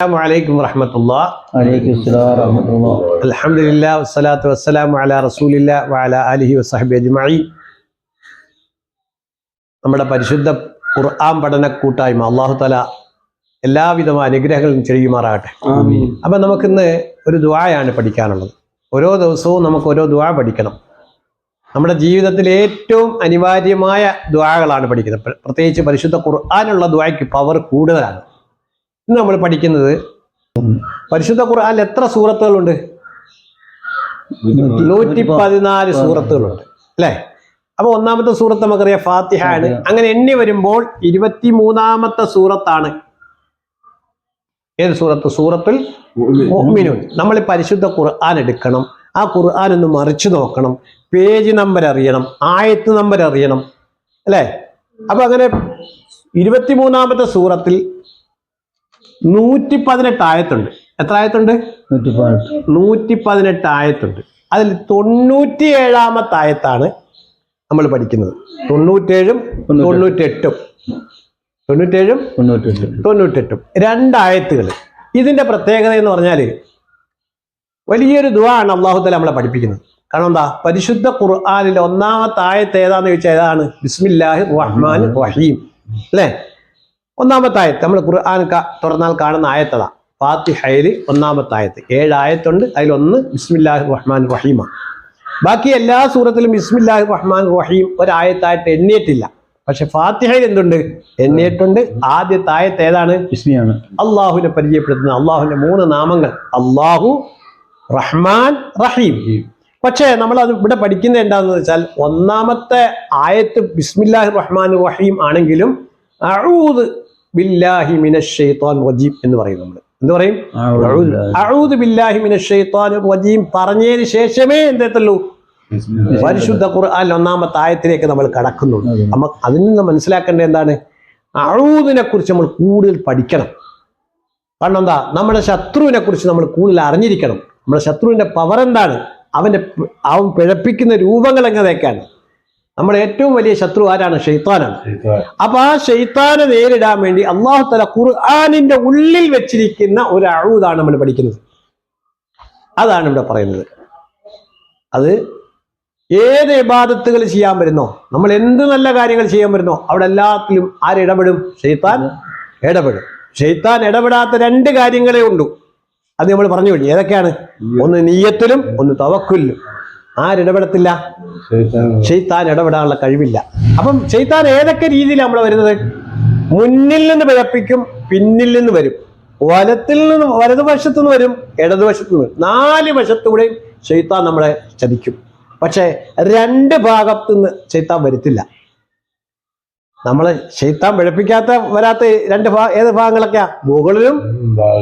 السلام عليكم ورحمة الله عليكم السلام ورحمة الله الحمد لله والصلاة والسلام على رسول الله وعلى آله وصحبه أجمعين നമ്മുടെ പരിശുദ്ധ ഖുർആൻ പഠന കൂട്ടായ്മ അള്ളാഹു തല എല്ലാവിധമായ അനുഗ്രഹങ്ങളും ചെയ്യുമാറാകട്ടെ آمين അപ്പം നമുക്കിന്ന് ഒരു ദുആയാണ് പഠിക്കാനുള്ളത് ഓരോ ദിവസവും നമുക്ക് ഓരോ ദുആ പഠിക്കണം നമ്മുടെ ജീവിതത്തിൽ ഏറ്റവും അനിവാര്യമായ ദുആകളാണ് പഠിക്കുന്നത് പ്ര- പ്രത്യേകിച്ച് പരിശുദ്ധ ഖുർആാനുള്ള ദുആയ്ക്ക് പവർ കൂടുതലാണ് ഇന്ന് നമ്മൾ പഠിക്കുന്നത് പരിശുദ്ധ ഖുർആനിൽ എത്ര സൂറത്തുകളുണ്ട്? നൂറ്റി പതിനാല്. സൂറത്തുകളുണ്ട്. അല്ലേ? അപ്പൊ ഒന്നാമത്തെ സൂറത്ത് നമുക്കറിയാം ഫാത്തിഹ ആണ്. അങ്ങനെ എണ്ണി വരുമ്പോൾ ഇരുപത്തി മൂന്നാമത്തെ സൂറത്താണ്. ഏത് സൂറത്ത്? സൂറത്തിൽ നമ്മൾ പരിശുദ്ധ ഖുർആൻ എടുക്കണം. ആ ഖുർആൻ ഒന്ന് മറിച്ചു നോക്കണം. പേജ് നമ്പർ അറിയണം. ആയത്ത് നമ്പർ അറിയണം. അല്ലേ? അപ്പൊ അങ്ങനെ ഇരുപത്തിമൂന്നാമത്തെ സൂറത്തിൽ നൂറ്റി പതിനെട്ട് ആയത്തുണ്ട്. എത്ര ആയത്തുണ്ട്? നൂറ്റി പതിനെട്ട് ആയത്തുണ്ട്. അതിൽ തൊണ്ണൂറ്റി ഏഴാമത്തെ ആയത്താണ് നമ്മൾ പഠിക്കുന്നത്. തൊണ്ണൂറ്റേഴും തൊണ്ണൂറ്റെട്ടും. തൊണ്ണൂറ്റേഴും തൊണ്ണൂറ്റെട്ടും. തൊണ്ണൂറ്റെട്ടും. രണ്ടായത്തുകൾ. ഇതിന്റെ പ്രത്യേകത എന്ന് പറഞ്ഞാൽ വലിയൊരു ദുആ ആണ് അള്ളാഹുത്തല നമ്മളെ പഠിപ്പിക്കുന്നത്. കാരണം എന്താ? പരിശുദ്ധ ഖുർആാനിൽ ഒന്നാമത്തെ ആയത്ത് ഏതാന്ന് ചോദിച്ചാൽ ഏതാണ്? ബിസ്മില്ലാഹി റഹ്മാൻ റഹീം. അല്ലേ? ഒന്നാമത്തെ ആയത്ത് നമ്മൾ ഖുർആൻ തുറന്നാൽ കാണുന്ന ആയത്തതാ. ഫാത്തിഹയിൽ ഒന്നാമത്തെ ആയത്ത് ഏഴ് ആയത്തുണ്ട് അതിലൊന്ന് ബിസ്മില്ലാഹി റഹ്മാൻ റഹീമ. ബാക്കി എല്ലാ സൂറത്തിലും ബിസ്മില്ലാഹി റഹ്മാൻ റഹീം ഒരായത്തായിട്ട് എണ്ണിയിട്ടില്ല പക്ഷെ ഫാത്തിഹയിൽ എന്തുണ്ട്? എണ്ണിയിട്ടുണ്ട് ആദ്യത്തെ ആയത്ത് ഏതാണ് അള്ളാഹുവിനെ പരിചയപ്പെടുത്തുന്ന അള്ളാഹുവിന്റെ മൂന്ന് നാമങ്ങൾ. അള്ളാഹു റഹ്മാൻ റഹീം. പക്ഷേ നമ്മൾ അത് ഇവിടെ പഠിക്കുന്നത് എന്താണെന്ന് വെച്ചാൽ ഒന്നാമത്തെ ആയത്ത് ബിസ്മില്ലാഹി റഹ്മാൻ റഹീം ആണെങ്കിലും അഊദ് ബില്ലാഹി എന്ന് പറയും നമ്മൾ. എന്ത് പറയും? ബില്ലാഹി. പറഞ്ഞതിന് ശേഷമേ എന്തെത്തുള്ളൂ പരിശുദ്ധ ഖുർആൻ ഒന്നാമത്തെ ആയത്തിലേക്ക് നമ്മൾ കടക്കുന്നുള്ളൂ. നമ്മൾ നമ്മ അതിൽ നിന്ന് മനസ്സിലാക്കേണ്ടത് എന്താണ്? അഴൂദിനെ കുറിച്ച് നമ്മൾ കൂടുതൽ പഠിക്കണം. കാരണം എന്താ? നമ്മുടെ ശത്രുവിനെ കുറിച്ച് നമ്മൾ കൂടുതൽ അറിഞ്ഞിരിക്കണം. നമ്മുടെ ശത്രുവിന്റെ പവർ എന്താണ്? അവന്റെ അവൻ പിഴപ്പിക്കുന്ന രൂപങ്ങൾ എങ്ങനെയൊക്കെയാണ്? നമ്മുടെ ഏറ്റവും വലിയ ശത്രു ആരാണ്? ഷെയ്ത്താനാണ് അപ്പൊ ആ ഷെയ്ത്താനെ നേരിടാൻ വേണ്ടി അള്ളാഹു തല ഖുർആാനിന്റെ ഉള്ളിൽ വെച്ചിരിക്കുന്ന ഒരു അഴുതാണ് നമ്മൾ പഠിക്കുന്നത്. അതാണ് ഇവിടെ പറയുന്നത്. അത് ഏത് ഇബാദത്തുകൾ ചെയ്യാൻ വരുന്നോ നമ്മൾ എന്ത് നല്ല കാര്യങ്ങൾ ചെയ്യാൻ വരുന്നോ അവിടെ എല്ലാത്തിലും ആരിടപെടും ഷെയ്ത്താൻ ഇടപെടും. ഷെയ്ത്താൻ ഇടപെടാത്ത രണ്ട് കാര്യങ്ങളേ ഉള്ളൂ. അത് നമ്മൾ പറഞ്ഞു കഴിഞ്ഞു. ഏതൊക്കെയാണ്? ഒന്ന് നീയത്തിലും ഒന്ന് തവക്കുലിലും. ആരിടപെടത്തില്ല? ഷെയ്ത്താൻ ഇടപെടാനുള്ള കഴിവില്ല. അപ്പം ഷെയ്ത്താൻ ഏതൊക്കെ രീതിയിലാണ് നമ്മൾ വരുന്നത്? മുന്നിൽ നിന്ന് പിഴപ്പിക്കും പിന്നിൽ നിന്ന് വരും. വലത്തിൽ നിന്ന് വലതുവശത്തു നിന്ന് വരും ഇടതുവശത്തു നിന്ന് വരും. നാല് വശത്തൂടെയും ഷെയ്ത്താൻ നമ്മളെ ചതിക്കും. പക്ഷേ രണ്ട് ഭാഗത്തു നിന്ന് ഷെയ്ത്താൻ വരുത്തില്ല. നമ്മളെ ഷെയ്ത്താൻ പിഴപ്പിക്കാത്ത വരാത്ത രണ്ട് ഭാ ഏത് ഭാഗങ്ങളൊക്കെയാ? മുകളിലും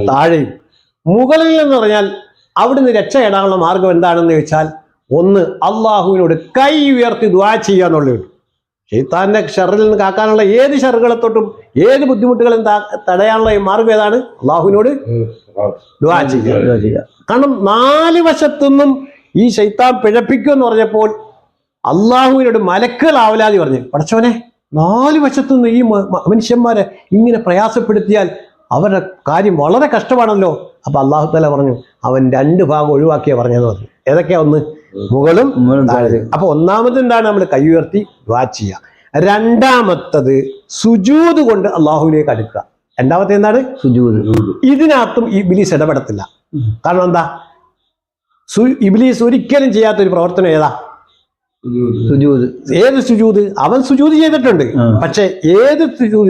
താഴെയും. മുകളിൽ എന്ന് പറഞ്ഞാൽ അവിടുന്ന് രക്ഷ ഇടാനുള്ള മാർഗം എന്താണെന്ന് ചോദിച്ചാൽ ഒന്ന് അള്ളാഹുവിനോട് കൈ ഉയർത്തി ദ്വാ ചെയ്യുക എന്നുള്ളത്. ഷെയ്ത്താന്റെ ഷറിൽ നിന്ന് കാക്കാനുള്ള ഏത് ഷറുകളെ തൊട്ടും ഏത് ബുദ്ധിമുട്ടുകളും തടയാനുള്ള ഈ മാർഗം ഏതാണ്? അള്ളാഹുവിനോട് ദ്വാ ചെയ്യുക. കാരണം നാല് വശത്തുനിന്നും ഈ ശൈത്താൻ പിഴപ്പിക്കും എന്ന് പറഞ്ഞപ്പോൾ അള്ളാഹുവിനോട് മലക്കുകൾ ആവലാതി പറഞ്ഞു. പടച്ചവനെ നാല് വശത്തുനിന്ന് ഈ മനുഷ്യന്മാരെ ഇങ്ങനെ പ്രയാസപ്പെടുത്തിയാൽ അവരുടെ കാര്യം വളരെ കഷ്ടമാണല്ലോ. അപ്പൊ അള്ളാഹു തല പറഞ്ഞു അവൻ രണ്ട് ഭാഗം ഒഴിവാക്കിയാ പറഞ്ഞതെന്ന് പറഞ്ഞു. ഏതൊക്കെയാ ഒന്ന്? മുകളും അപ്പൊ ഒന്നാമത് എന്താണ്? നമ്മൾ കൈ ഉയർത്തി ദ്വാ ചെയ്യുക രണ്ടാമത്തത് സുജൂത് കൊണ്ട് അള്ളാഹുവിലേക്ക് അടുക്കുക. രണ്ടാമത്തെ എന്താണ്? സുജൂത്. ഇതിനകത്തും ഈ ബിലീസ് ഇടപെടത്തില്ല. കാരണം എന്താ? സു ഇബിലീസ് ഒരിക്കലും ചെയ്യാത്ത ഒരു പ്രവർത്തനം ഏതാ? സുജൂദ് ഏത് സുജൂത്? അവൻ സുജൂത് ചെയ്തിട്ടുണ്ട്. പക്ഷെ ഏത് സുജൂത്